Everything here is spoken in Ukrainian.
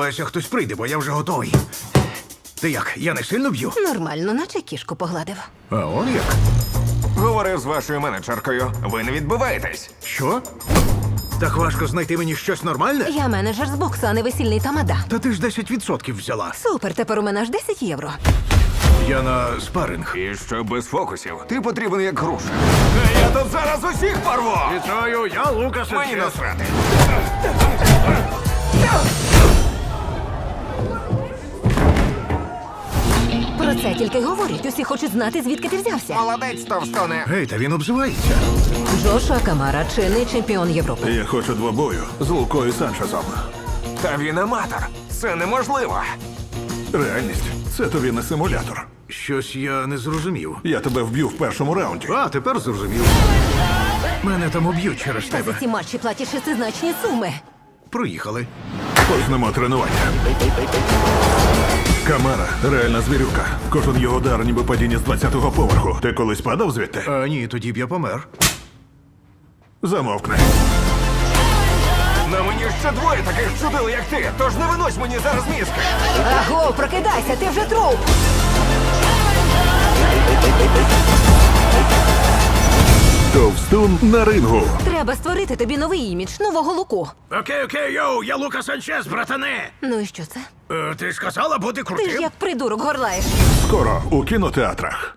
Ось хтось прийде, бо я вже готовий. Ти як? Я не сильно б'ю? Нормально, наче кішку погладив. А он як? Говорив з вашою менеджеркою. Ви не відбиваєтесь. Що? Так важко знайти мені щось нормальне? Я менеджер з боксу, а не весільний тамада. Та ти ж 10% взяла. Супер, тепер у мене аж 10 євро. Я на спаринг. І що без фокусів. Ти потрібен як груша. Я тут зараз усіх порву! Вітаю, я Лукас. Мені насрати. Це тільки й говорять. Усі хочуть знати, звідки ти взявся. Молодець, товстоне. Гей, та він обзивається. Джошуа Камара, чинний чемпіон Європи. Я хочу двобою з Лукою Санчесом. Та він аматор. Це неможливо. Реальність це тобі не симулятор. Щось я не зрозумів. Я тебе вб'ю в першому раунді. А, тепер зрозумів. Мене там уб'ють через Та за ці матчі платять шестизначні суми. Проїхали. Почнемо тренування. Камара реальна звірюка. Кожен його удар, ніби падіння з 20-го поверху. Ти колись падав звідти? А ні, тоді б я помер. Замовкни. На мені ще двоє таких чудил, як ти. Тож не винось мені зараз мізки. Аго, прокидайся, ти вже труп! Товстун на рингу. Треба створити тобі новий імідж, нового луку. Окей, окей, йоу, я Лука Санчес, братане. Ну і що це? Е, ти сказала бути Ти ж як придурок горлаєш. Скоро у кінотеатрах.